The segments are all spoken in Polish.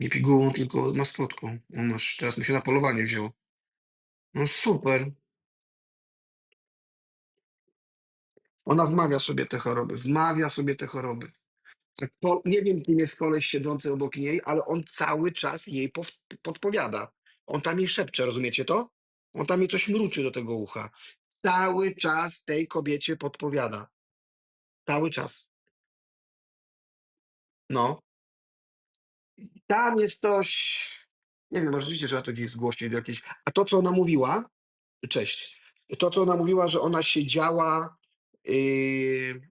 Nie pigułą, tylko maskotką. O masz, teraz mu się na polowanie wzięło. No super. Ona wmawia sobie te choroby, wmawia sobie te choroby. Tak po, nie wiem, kim jest koleś siedzący obok niej, ale on cały czas jej pow, podpowiada. On tam jej szepcze, rozumiecie to? On tam jej coś mruczy do tego ucha. Cały czas tej kobiecie podpowiada. Cały czas. No. Tam jest ktoś. Nie wiem, może rzeczywiście trzeba to gdzieś zgłosić do jakiejś. A to, co ona mówiła, cześć. To, co ona mówiła, że ona siedziała yy,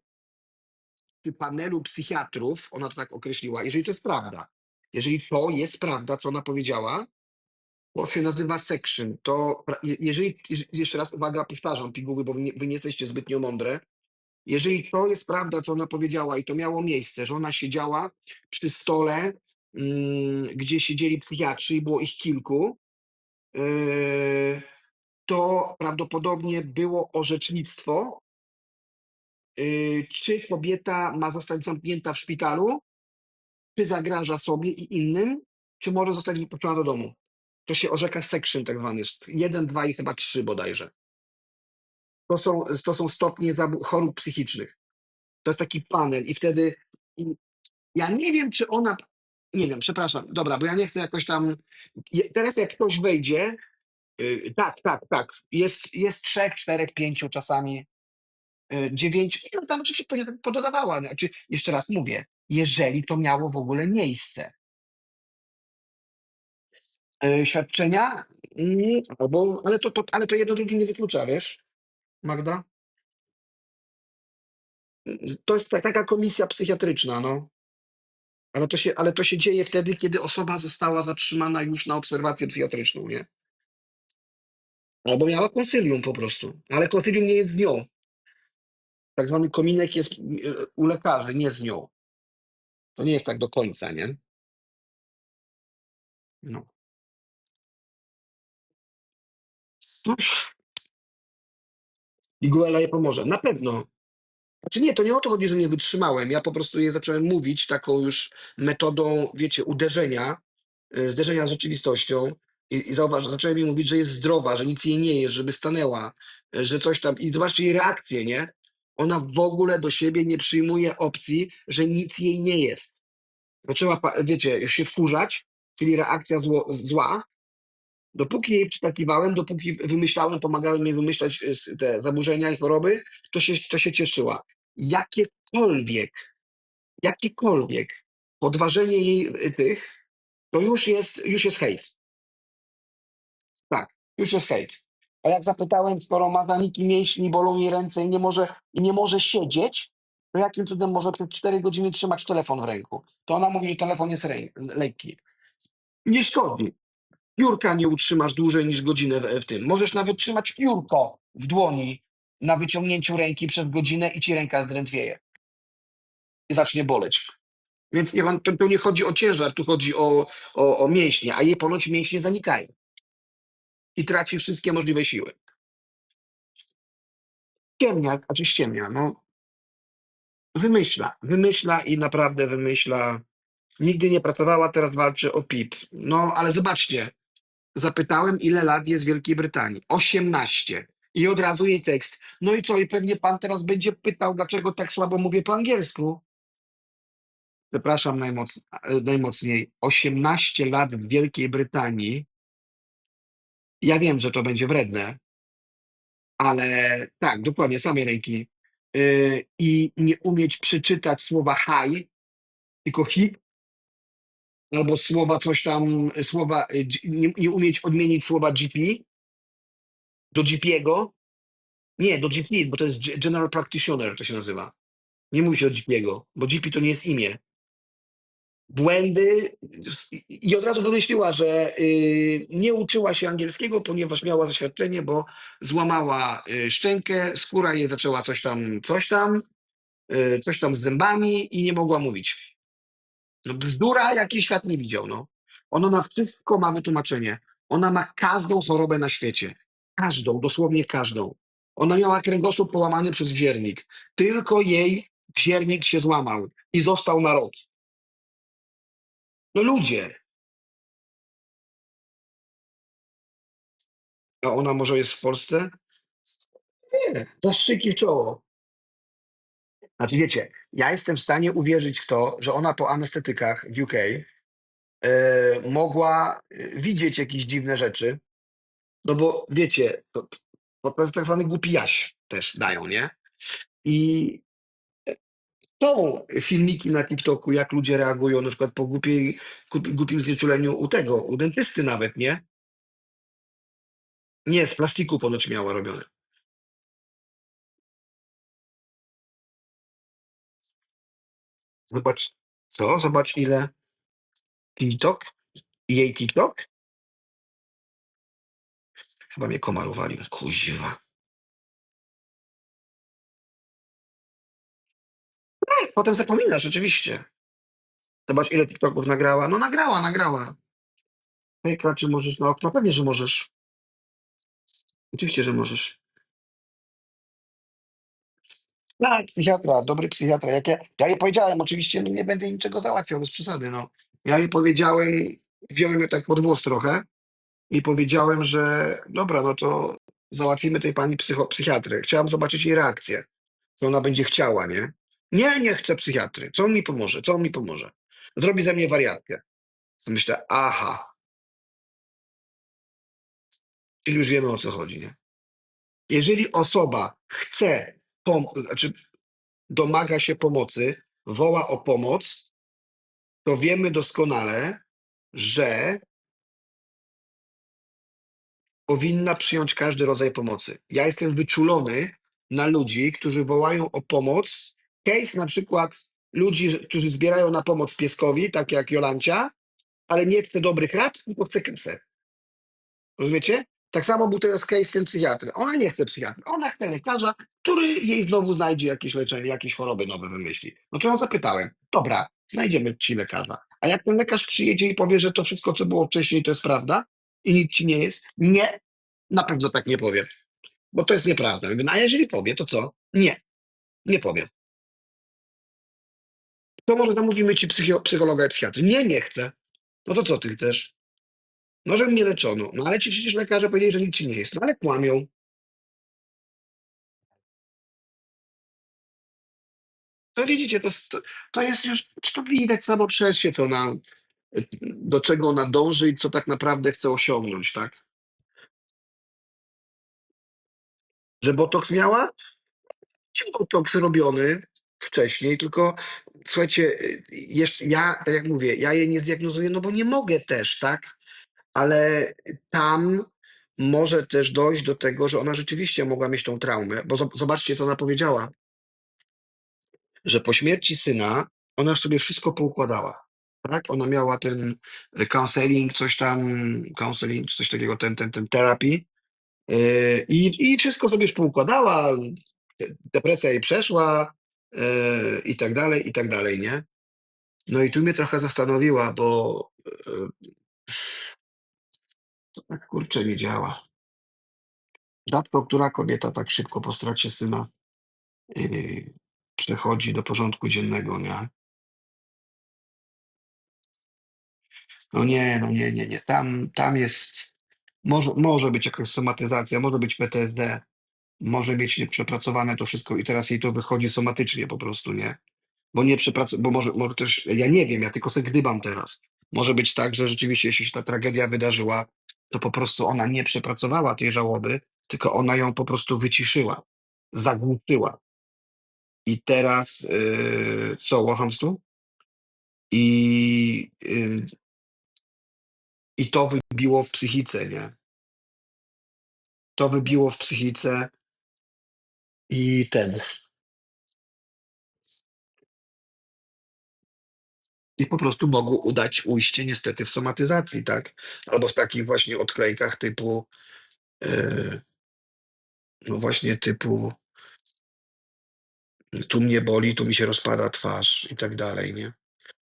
przy panelu psychiatrów, ona to tak określiła, jeżeli to jest prawda. Jeżeli to jest prawda, co ona powiedziała, to się nazywa section. To jeżeli, jeż- jeszcze raz uwaga, powtarzam piguły, bo wy nie, wy nie jesteście zbytnio mądre. Jeżeli to jest prawda, co ona powiedziała i to miało miejsce, że ona siedziała przy stole, gdzie siedzieli psychiatrzy i było ich kilku, yy, to prawdopodobnie było orzecznictwo, yy, czy kobieta ma zostać zamknięta w szpitalu, czy zagraża sobie i innym, czy może zostać wypuszczona do domu. To się orzeka section tak zwany. Jeden, dwa i chyba trzy bodajże. To są, to są stopnie chorób psychicznych. To jest taki panel i wtedy i ja nie wiem, czy ona, nie wiem, przepraszam, dobra, bo ja nie chcę jakoś tam, teraz jak ktoś wejdzie, yy, tak, tak, tak, jest, jest trzech, czterech, pięciu czasami, yy, dziewięciu, nie wiem, tam oczywiście pewnie tak pododawała, znaczy, jeszcze raz mówię, jeżeli to miało w ogóle miejsce. Yy, świadczenia, mm, albo, ale to, to, ale to jedno drugie nie wyklucza, wiesz, Magda? Mm, To jest ta- taka komisja psychiatryczna, no. Ale to, się, ale to się dzieje wtedy, kiedy osoba została zatrzymana już na obserwację psychiatryczną, nie? Albo miała konsylium po prostu. Ale konsylium nie jest z nią. Tak zwany kominek jest u lekarzy, nie z nią. To nie jest tak do końca, nie? No. Iguela jej pomoże. Na pewno. Znaczy nie, to nie o to chodzi, że nie wytrzymałem. Ja po prostu je zacząłem mówić taką już metodą, wiecie, uderzenia, y, zderzenia z rzeczywistością. I, i zauważ, zacząłem jej mówić, że jest zdrowa, że nic jej nie jest, żeby stanęła, y, że coś tam. I zobaczcie jej reakcję, nie? Ona w ogóle do siebie nie przyjmuje opcji, że nic jej nie jest. Zaczęła, wiecie, się wkurzać, czyli reakcja zło, zła. Dopóki jej przytakiwałem, dopóki wymyślałem, pomagałem jej wymyślać s- te zaburzenia i choroby, to się, to się cieszyła. Jakiekolwiek, jakiekolwiek podważenie jej y, tych, to już jest, już jest hejt. Tak, już jest hejt. A jak zapytałem, skoro ma zaniki mięśni, bolą jej ręce i nie może, i nie może siedzieć, to jakim cudem może przez 4 godziny trzymać telefon w ręku? To ona mówi, że telefon jest lekki. Nie szkodzi. Piórka nie utrzymasz dłużej niż godzinę w, w tym. Możesz nawet trzymać piórko w dłoni na wyciągnięciu ręki przez godzinę i ci ręka zdrętwieje. I zacznie boleć. Więc nie, tu, nie chodzi o ciężar, tu chodzi o, o, o mięśnie, a jej ponoć mięśnie zanikają. I traci wszystkie możliwe siły. Ściemnia, znaczy ściemnia, no. Wymyśla, wymyśla i naprawdę wymyśla. Nigdy nie pracowała, teraz walczy o PIP. No, ale zobaczcie, zapytałem, ile lat jest w Wielkiej Brytanii. 18. I od razu jej tekst. No i co, i pewnie pan teraz będzie pytał, dlaczego tak słabo mówię po angielsku. Przepraszam najmoc, najmocniej. 18 lat w Wielkiej Brytanii. Ja wiem, że to będzie wredne, ale tak, dokładnie, samej ręki. Yy, I nie umieć przeczytać słowa hi, tylko hip, albo słowa coś tam, słowa, dż- nie, nie umieć odmienić słowa GP do GP'ego. Nie, do GP, bo to jest Ge- General Practitioner, to się nazywa. Nie mówi się do GP'ego, bo GP to nie jest imię. Błędy i od razu wymyśliła, że y, nie uczyła się angielskiego, ponieważ miała zaświadczenie, bo złamała y, szczękę, skóra jej zaczęła coś tam, coś tam, y, coś tam z zębami i nie mogła mówić. No bzdura, jakiej świat nie widział, no. Ona na wszystko ma wytłumaczenie. Ona ma każdą chorobę na świecie. Każdą, dosłownie każdą. Ona miała kręgosłup połamany przez wiernik. Tylko jej wiernik się złamał i został na rok. No ludzie, A ona może jest w Polsce? Nie, zastrzyki w czoło. Znaczy wiecie, ja jestem w stanie uwierzyć w to, że ona po anestetykach w UK, e, mogła, e, widzieć jakieś dziwne rzeczy. No bo wiecie, to to to jest tak zwany głupi Jaś też dają, nie? I są filmiki na TikToku, jak ludzie reagują na przykład po głupiej głupi głupim znieczuleniu u tego, u dentysty nawet, nie? Nie, z plastiku ponoć miała robione. Zobacz co? Zobacz ile TikTok? Jej TikTok? Chyba mnie komar uwalił, kuźwa. Potem zapominasz, rzeczywiście. Zobacz ile TikToków nagrała. No nagrała, nagrała. Hejka, czy możesz na okno? Pewnie, że możesz. Oczywiście, że możesz. Tak, psychiatra, dobry psychiatra. Jak ja, ja jej powiedziałem, oczywiście no nie będę niczego załatwiał, bez przesady, no. Ja jej powiedziałem, wziąłem ją tak pod włos trochę i powiedziałem, że dobra, no to załatwimy tej pani psycho, psychiatrę. Chciałem zobaczyć jej reakcję, co ona będzie chciała, nie? Nie, nie chcę psychiatry. Co on mi pomoże? Co on mi pomoże? Zrobi ze mnie wariatkę. Myślę, aha, czyli już wiemy o co chodzi, nie? Jeżeli osoba chce, znaczy domaga się pomocy, woła o pomoc, to wiemy doskonale, że powinna przyjąć każdy rodzaj pomocy. Ja jestem wyczulony na ludzi, którzy wołają o pomoc. Case na przykład ludzi, którzy zbierają na pomoc pieskowi, tak jak Jolancia, ale nie chce dobrych rad, tylko chce kasę. Rozumiecie? Tak samo był teraz case ten psychiatry. Ona nie chce psychiatry. Ona chce lekarza, który jej znowu znajdzie jakieś leczenie, jakieś choroby nowe wymyśli. No to ją zapytałem, dobra, znajdziemy ci lekarza. A jak ten lekarz przyjedzie i powie, że to wszystko, co było wcześniej, to jest prawda i nic ci nie jest? Nie, na pewno tak nie powie. Bo to jest nieprawda. No a jeżeli powie, to co? Nie, nie powiem. To może zamówimy ci psycho- psychologa i psychiatry. Nie, nie chcę. No to co ty chcesz? No, żeby mnie leczono. No ale ci przecież lekarze powiedzieli, że nic ci nie jest. No ale kłamią. To widzicie, to, to, to jest już, to widać samo przez się, co ona, do czego ona dąży i co tak naprawdę chce osiągnąć, tak? Że botoks miała? Ci botoks robiony wcześniej, tylko słuchajcie, y, jeszcze ja, tak jak mówię, ja jej nie zdiagnozuję, no bo nie mogę też, tak? Ale tam może też dojść do tego, że ona rzeczywiście mogła mieć tą traumę, bo zob- zobaczcie, co ona powiedziała, że po śmierci syna ona już sobie wszystko poukładała. Tak? Ona miała ten y, counseling, coś tam, counseling, czy coś takiego, ten, ten, ten terapii yy, i, i wszystko sobie już poukładała, de- depresja jej przeszła yy, i tak dalej, i tak dalej, nie? No i tu mnie trochę zastanowiła, bo yy, to tak kurczę nie działa. Rzadko która kobieta tak szybko po stracie syna yy, przechodzi do porządku dziennego, nie? No nie, no nie, nie, nie. Tam, tam jest, może, może być jakaś somatyzacja, może być PTSD, może mieć nieprzepracowane to wszystko i teraz jej to wychodzi somatycznie po prostu, nie? Bo nie przeprac... bo może, może też, ja nie wiem, ja tylko sobie gdybam teraz. Może być tak, że rzeczywiście, jeśli się ta tragedia wydarzyła, to po prostu ona nie przepracowała tej żałoby, tylko ona ją po prostu wyciszyła, zagłuszyła. I teraz, yy, co, łahamstwo? I, yy, I to wybiło w psychice, nie? To wybiło w psychice i ten. I po prostu mogło udać ujście niestety w somatyzacji, tak? Albo w takich właśnie odklejkach typu, yy, no właśnie typu tu mnie boli, tu mi się rozpada twarz i tak dalej, nie?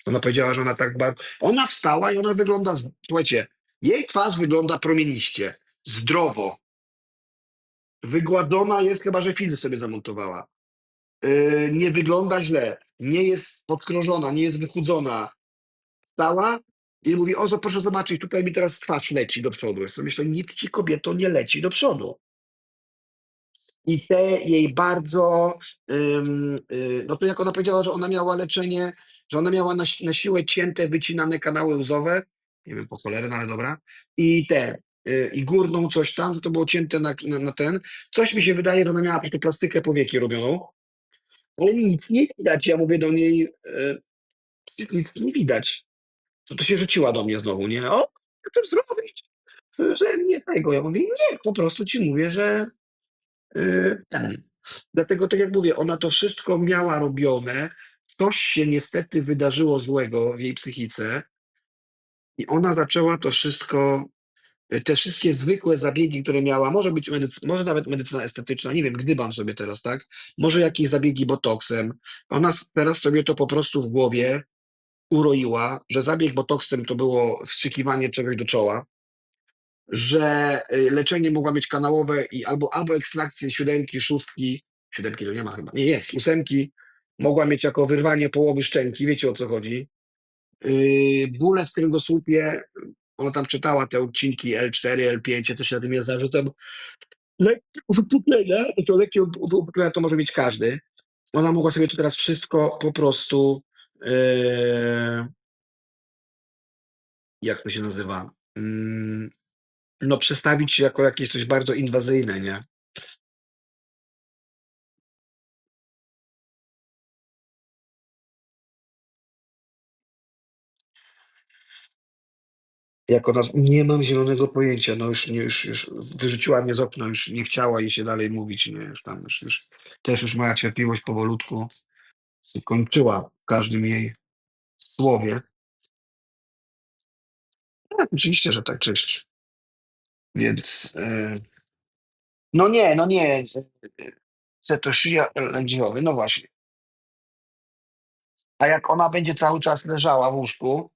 Ona powiedziała, że ona tak bardzo... Ona wstała i ona wygląda, słuchajcie, jej twarz wygląda promieniście, zdrowo. Wygładzona jest, chyba że filtr sobie zamontowała. Yy, nie wygląda źle, nie jest podkrążona, nie jest wychudzona. Wstała I mówi, o, proszę zobaczyć, tutaj mi teraz twarz leci do przodu. Ja sobie myślę, nic ci kobieto nie leci do przodu. I te jej bardzo, y, no to jak ona powiedziała, że ona miała leczenie, że ona miała na, na siłę cięte, wycinane kanały łzowe, nie wiem po cholerę, no ale dobra, i te, y, i górną coś tam, to było cięte na, na, na ten. Coś mi się wydaje, że ona miała prostu plastykę powieki robioną, ale nic nie widać. Ja mówię do niej, y, nic nie widać. To to się rzuciła do mnie znowu, nie? O, chcesz zrobić? Że nie tego. Ja mówię, nie, po prostu ci mówię, że y, ten. Dlatego, tak jak mówię, ona to wszystko miała robione. Coś się niestety wydarzyło złego w jej psychice i ona zaczęła to wszystko, te wszystkie zwykłe zabiegi, które miała, może być medyc- może nawet medycyna estetyczna, nie wiem, gdybam sobie teraz, tak? Może jakieś zabiegi botoksem. Ona teraz sobie to po prostu w głowie uroiła, że zabieg botoksem to było wstrzykiwanie czegoś do czoła, że y, leczenie mogła mieć kanałowe i albo, albo ekstrakcję siódemki, szóstki, siódemki to nie ma chyba, nie jest, ósemki, mogła mieć jako wyrwanie połowy szczęki, wiecie o co chodzi. Yy, bóle w kręgosłupie, ona tam czytała te odcinki L4, L5, ja też na tym jest zarzutem. Lekkie uwypuklenia, no to lekkie uwypuklenia to może mieć każdy. Ona mogła sobie to teraz wszystko po prostu, yy, jak to się nazywa, Mm, no przestawić jako jakieś coś bardzo inwazyjne, nie? Jako nas nie mam zielonego pojęcia, no już, nie, już, już wyrzuciła mnie z okna, już nie chciała jej się dalej mówić, nie, już tam, już, już też już moja cierpliwość powolutku się kończyła w każdym jej słowie. Tak, oczywiście, że tak, cześć. Więc, e, no nie, no nie, cetoszyja lędźwiowy, no właśnie. A jak ona będzie cały czas leżała w łóżku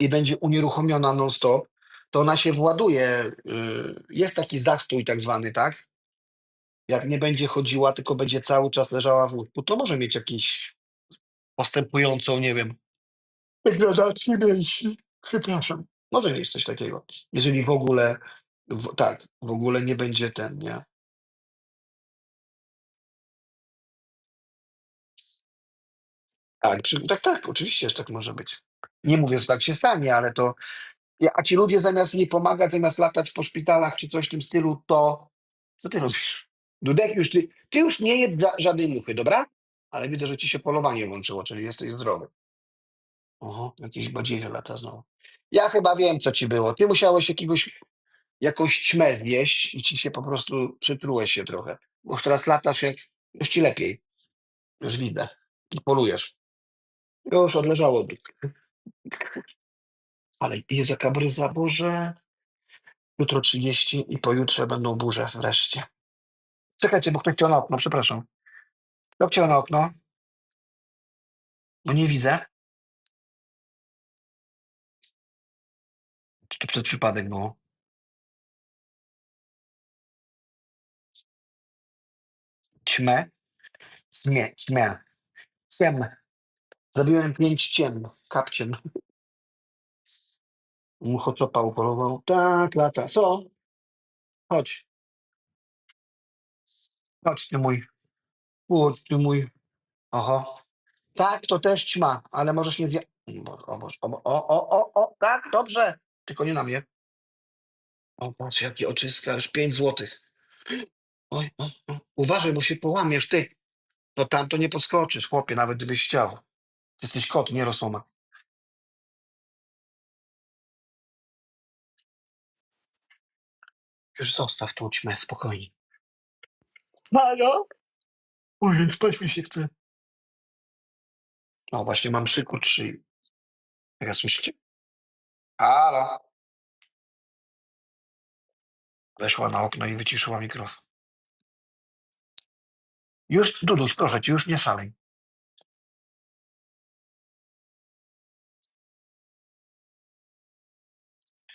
i będzie unieruchomiona non-stop, to ona się właduje, y, jest taki zastój tak zwany, tak? Jak nie będzie chodziła, tylko będzie cały czas leżała w łóżku, to może mieć jakąś postępującą, nie wiem, degradację mięśni. Przepraszam. Może mieć coś takiego. Jeżeli w ogóle, w, tak, w ogóle nie będzie ten, nie? Tak, przy, tak, tak, oczywiście, że tak może być. Nie mówię, że tak się stanie, ale to. A ci ludzie zamiast jej pomagać, zamiast latać po szpitalach czy coś w tym stylu, to. Co ty robisz? Dudek, już ty, ty już nie jedz ża- żadnej muchy, dobra? Ale widzę, że ci się polowanie włączyło, czyli jesteś zdrowy. Oho, jakieś badziewie lata znowu. Ja chyba wiem, co ci było. Ty musiałeś jakiegoś, jakąś ćmę zjeść i ci się po prostu przytrułeś się trochę. Bo już teraz latasz jak, już ci lepiej. Już widzę. I polujesz. Już odleżało. Ale jest jaka bryza, Boże. Jutro 30 i pojutrze będą burze wreszcie. Czekajcie, bo ktoś chciał na okno, przepraszam. Kto chciał na okno? Bo nie widzę. Czy to przez przypadek było? Ćmę? Smie, ćmę. Ciem. Zabiłem pięć ciem. Kapciem. Muchotopa upolował. Tak, lata. Co? Chodź. Chodź ty mój. Chodź ty mój. Oho. Tak, to też ćma, ale możesz nie zje... O, Boże, o, Boże, o, o, o, o, tak, dobrze. Tylko nie na mnie. O, patrz, jakie oczyska, już pięć złotych. Oj, o, o. Uważaj, bo się połamiesz, ty. No tam to nie podskoczysz, chłopie, nawet gdybyś chciał. Ty jesteś kot, nie rosoma. Już zostaw tą ćmę, spokojnie. Halo? Oj, spać mi się chce. No właśnie, mam przykuć szyi. Jak słyszycie? Halo? Weszła na okno i wyciszyła mikrofon. Już, Duduś, proszę cię, już nie szalej.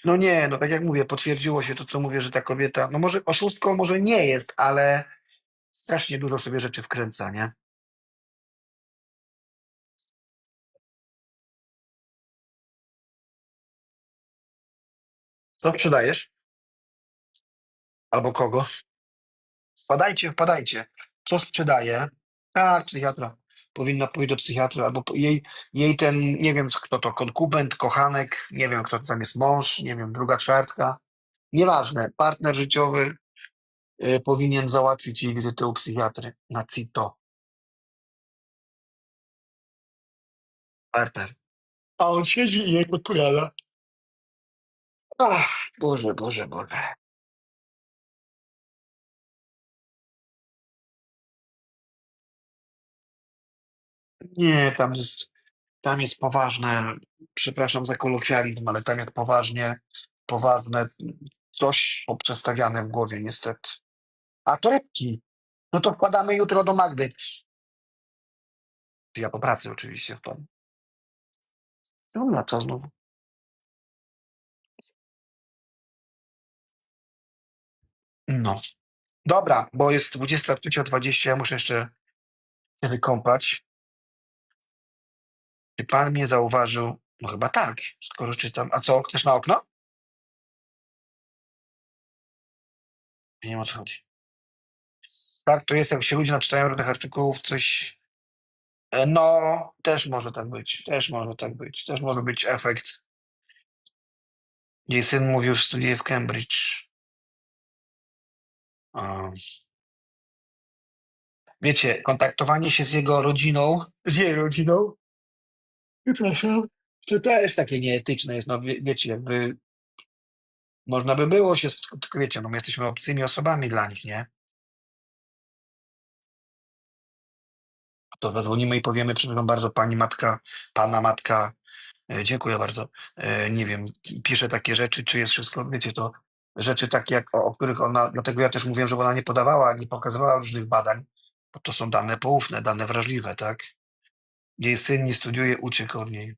No nie, no tak jak mówię, potwierdziło się to, co mówię, że ta kobieta, no może oszustką może nie jest, ale strasznie dużo sobie rzeczy wkręca, nie? Co sprzedajesz? Albo kogo? Wpadajcie, wpadajcie. Co sprzedaje? Tak, psychiatra. Powinna pójść do psychiatra, albo jej, jej ten, nie wiem kto to, konkubent, kochanek, nie wiem kto to tam jest, mąż, nie wiem, druga czwartka. Nieważne, partner życiowy y, powinien załatwić jej wizytę u psychiatry na CITO. Partner. A on siedzi i jej podpowiada. Ach, Boże, Boże, Boże. Nie, tam jest, tam jest poważne, przepraszam za kolokwializm, ale tam jest poważnie, poważne coś poprzestawiane w głowie niestety. A torebki? No to wkładamy jutro do Magdy. Ja po pracy oczywiście wpadłem. No na co znowu? No. Dobra, bo jest 23.20, ja muszę jeszcze wykąpać. Czy pan mnie zauważył? No chyba tak, skoro czytam. A co, chcesz na okno? Nie wiem o co chodzi. Tak, to jest, jak się ludzie naczytają różnych artykułów, coś. E, No, też może tak być, też może tak być, też może być efekt. Jej syn mówił, że studiuje w Cambridge. Wiecie, kontaktowanie się z jego rodziną, z jej rodziną, przepraszam, to też takie nieetyczne jest. No wie, wiecie, jakby można by było się, tylko wiecie, no my jesteśmy obcymi osobami dla nich, nie? To zadzwonimy i powiemy, przepraszam bardzo, pani matka, pana matka, e, dziękuję bardzo, e, nie wiem, pisze takie rzeczy, czy jest wszystko, wiecie, to rzeczy takie, jak, o, o których ona, dlatego ja też mówiłem, że ona nie podawała, nie pokazywała różnych badań, bo to są dane poufne, dane wrażliwe, tak? Jej syn nie studiuje, uciekł od niej.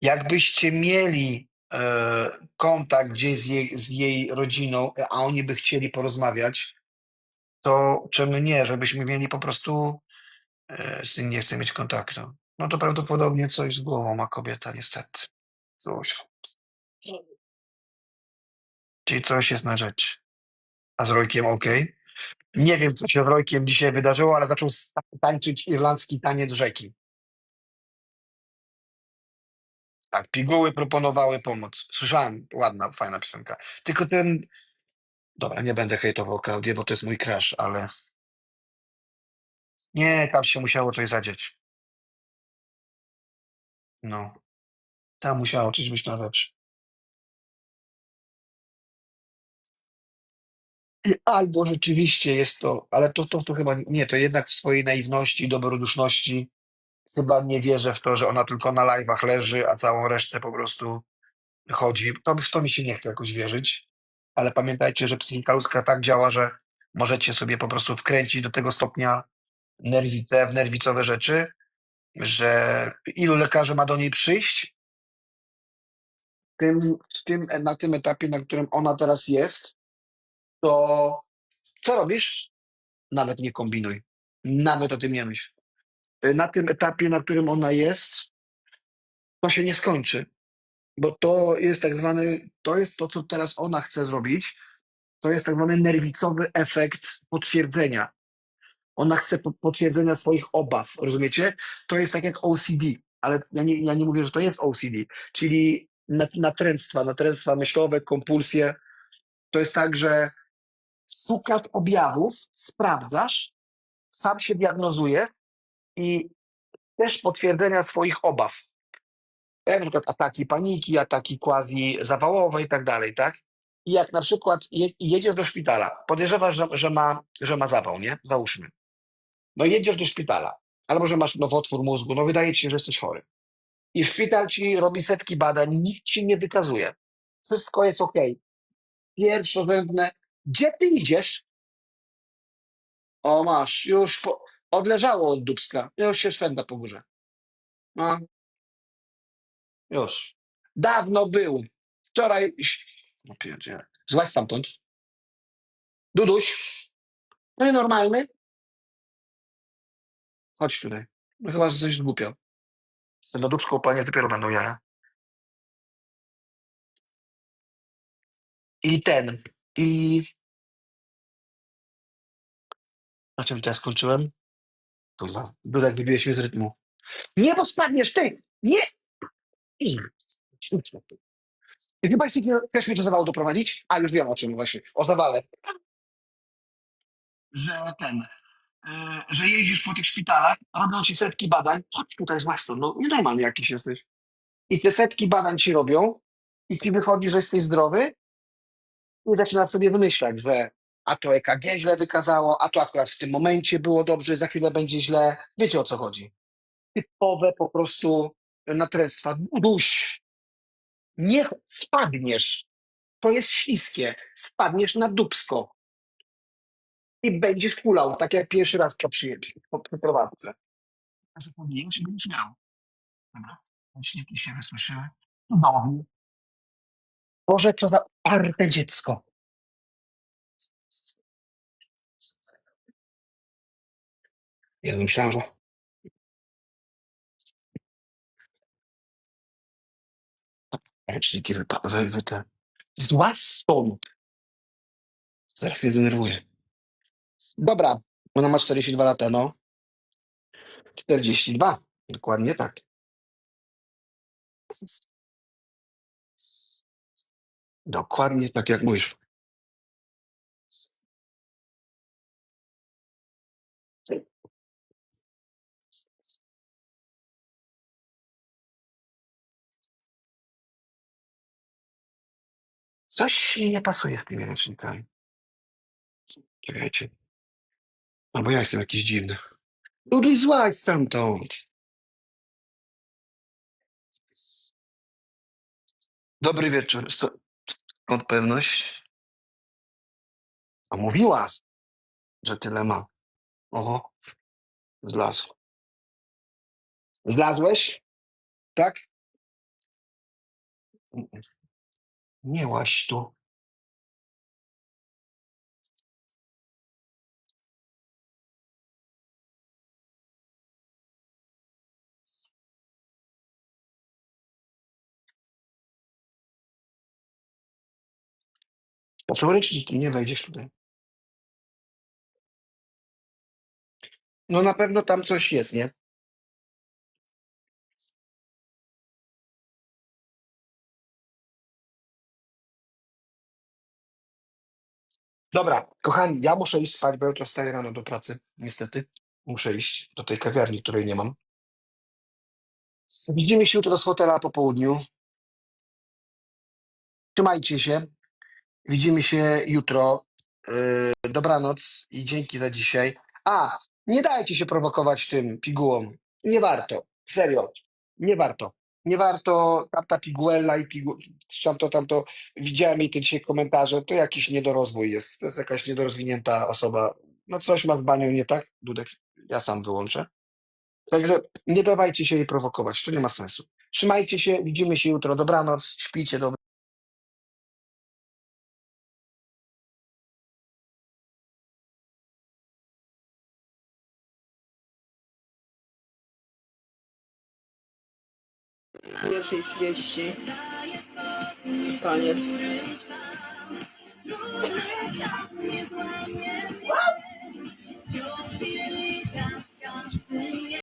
Jakbyście mieli e, kontakt gdzieś z jej, z jej rodziną, a oni by chcieli porozmawiać, to czemu nie, żebyśmy mieli po prostu e, syn nie chce mieć kontaktu. No to prawdopodobnie coś z głową ma kobieta, niestety. Coś. Czyli coś jest na rzecz. A z Rojkiem ok? Nie wiem, co się z Rojkiem dzisiaj wydarzyło, ale zaczął tańczyć irlandzki taniec rzeki. Tak, piguły proponowały pomoc. Słyszałem, ładna, fajna piosenka. Tylko ten. Dobra, nie będę hejtował Klaudię, bo to jest mój crush, ale nie, tam się musiało coś zadzieć. No, tam musiało coś być na rzecz. Albo rzeczywiście jest to, ale to, to, to chyba nie, to jednak w swojej naiwności, dobroduszności chyba nie wierzę w to, że ona tylko na live'ach leży, a całą resztę po prostu chodzi. To, w to mi się nie chce jakoś wierzyć, ale pamiętajcie, że psychika ludzka tak działa, że możecie sobie po prostu wkręcić do tego stopnia nerwice, w nerwicowe rzeczy, że ilu lekarzy ma do niej przyjść, tym, w tym, na tym etapie, na którym ona teraz jest, to co robisz? Nawet nie kombinuj. Nawet o tym nie myśl. Na tym etapie, na którym ona jest, to się nie skończy. Bo to jest tak zwany, to jest to, co teraz ona chce zrobić, to jest tak zwany nerwicowy efekt potwierdzenia. Ona chce po- potwierdzenia swoich obaw, rozumiecie? To jest tak jak OCD, ale ja nie, ja nie mówię, że to jest OCD, czyli nat- natręctwa, natręctwa myślowe, kompulsje. To jest tak, że szukasz objawów, sprawdzasz, sam się diagnozujesz i też potwierdzenia swoich obaw. Jak na przykład ataki paniki, ataki quasi zawałowe i tak dalej, tak? I jak na przykład je, jedziesz do szpitala, podejrzewasz, że, że, ma, że ma zawał, nie? Załóżmy. No jedziesz do szpitala, albo że masz nowotwór mózgu, no wydaje ci się, że jesteś chory. I szpital ci robi setki badań, nikt ci nie wykazuje. Wszystko jest ok. Pierwszorzędne. Gdzie ty idziesz? O, masz, już po, odleżało od dubska. Już się szwenda po górze. No, już. Dawno był. Wczoraj... No pierdziele. Złaź stamtąd. Duduś. No i normalny. Chodź tutaj. No chyba, że coś głupio. Z tym dubską panie dopiero będą jaja. I ten. I. Na czym teraz skończyłem? Kurwa. Dudek, wybiłeś mnie z rytmu. Nie, bo spadniesz, ty! Nie! Chyba jeśli chcesz mnie do zawału doprowadzić? A, już wiem o czym właśnie. O zawale. Że ten, e, że jeździsz po tych szpitalach, robią ci setki badań. Chodź tutaj z Maślą, no nienormalny jakiś jesteś. I te setki badań ci robią i ci wychodzi, że jesteś zdrowy i zaczynasz sobie wymyślać, że a to EKG źle wykazało, a to akurat w tym momencie było dobrze, za chwilę będzie źle. Wiecie o co chodzi. Typowe po prostu natręctwa. Duś. Niech spadniesz. To jest śliskie. Spadniesz na dubsko. I będziesz kulał, tak jak pierwszy raz po przyjeździe, po przeprowadzce. Zapomniałem, że będziesz miał. Dobra. Myśliki się wysłyszyły. Cudownie. Boże, co za arte dziecko. Ja myślałem, że... Ręczniki wypadły, wy te... Zła stąd. Zaraz mnie denerwuje. Dobra, ona ma 42 lata, no. 42. Dokładnie tak. Dokładnie tak, jak mówisz. Coś nie pasuje w tymi ręcznikami. Czekajcie. Albo ja jestem jakiś dziwny. Duduj złaź stamtąd. Dobry wieczór. Skąd pewność? A mówiła, że tyle ma. Oho. Zlazł. Zlazłeś? Tak? Nie łaź tu. To są ręczniki, nie wejdziesz tutaj. No na pewno tam coś jest, nie? Dobra, kochani, ja muszę iść spać, bo jutro wstaję rano do pracy. Niestety. Muszę iść do tej kawiarni, której nie mam. Widzimy się jutro z fotela po południu. Trzymajcie się. Widzimy się jutro. Yy, dobranoc i dzięki za dzisiaj. A, nie dajcie się prowokować tym pigułom. Nie warto. Serio. Nie warto. Nie warto. Tamta piguella i pigu... tamto, tamto. Widziałem jej te dzisiaj komentarze. To jakiś niedorozwój jest. To jest jakaś niedorozwinięta osoba. No coś ma z banią nie tak. Dudek, ja sam wyłączę. Także nie dawajcie się jej prowokować. To nie ma sensu. Trzymajcie się. Widzimy się jutro. Dobranoc. Śpijcie dobrze. Pierwszej 30. Koniec.